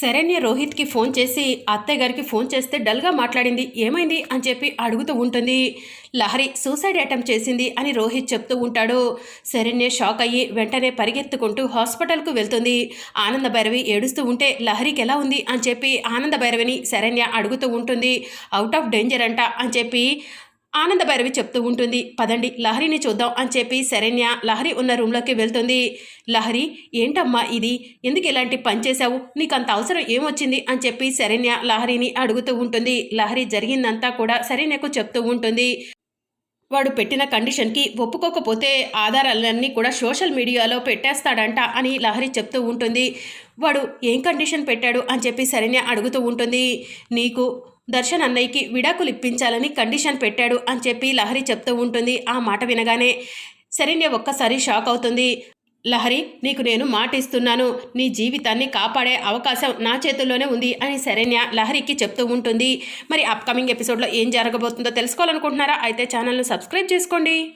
Saranya రోహిత్కి phone చేసి అత్తయ్య గారికి ఫోన్ చేస్తే డల్గా మాట్లాడింది. ఏమైంది? అని చెప్పి అడుగుతూ ఉంటుంది. లహరి సూసైడ్ అటెంప్ట్ చేసింది అని రోహిత్ చెప్తూ ఉంటాడు. శరణ్య షాక్ అయ్యి వెంటనే పరిగెత్తుకుంటూ హాస్పిటల్కు వెళ్తుంది. ఆనంద భైరవి ఏడుస్తూ ఉంటే లహరికి ఎలా ఉంది? అని చెప్పి ఆనంద భైరవిని శరణ్య అడుగుతూ ఉంటుంది. అవుట్ ఆఫ్ డేంజర్ అంట అని చెప్పి ఆనందభైరవి చెప్తూ ఉంటుంది. పదండి లహరిని చూద్దాం అని చెప్పి శరణ్య లహరి ఉన్న రూమ్లోకి వెళ్తుంది. లహరి ఏంటమ్మా ఇది? ఎందుకు ఇలాంటి పని చేశావు? నీకు అంత అవసరం ఏమొచ్చింది? అని చెప్పి శరణ్య లహరిని అడుగుతూ ఉంటుంది. లహరి జరిగిందంతా కూడా శరణ్యకు చెప్తూ ఉంటుంది. వాడు పెట్టిన కండిషన్కి ఒప్పుకోకపోతే ఆధారాలన్నీ కూడా సోషల్ మీడియాలో పెట్టేస్తాడంట అని లహరి చెప్తూ ఉంటుంది. వాడు ఏం కండిషన్ పెట్టాడు? అని చెప్పి శరణ్య అడుగుతూ ఉంటుంది. నీకు దర్శన్ అన్నయ్యకి విడాకులు ఇప్పించాలని కండిషన్ పెట్టాడు అని చెప్పి లహరి చెప్తూ ఉంటుంది. ఆ మాట వినగానే శరణ్య ఒక్కసారి షాక్ అవుతుంది. లహరి నీకు నేను మాట ఇస్తున్నాను. నీ జీవితాన్ని కాపాడే అవకాశం నా చేతుల్లోనే ఉంది అని శరణ్య లహరికి చెప్తూ ఉంటుంది. మరి అప్కమింగ్ ఎపిసోడ్లో ఏం జరగబోతుందో తెలుసుకోవాలనుకుంటున్నారా? అయితే ఛానల్ను సబ్స్క్రైబ్ చేసుకోండి.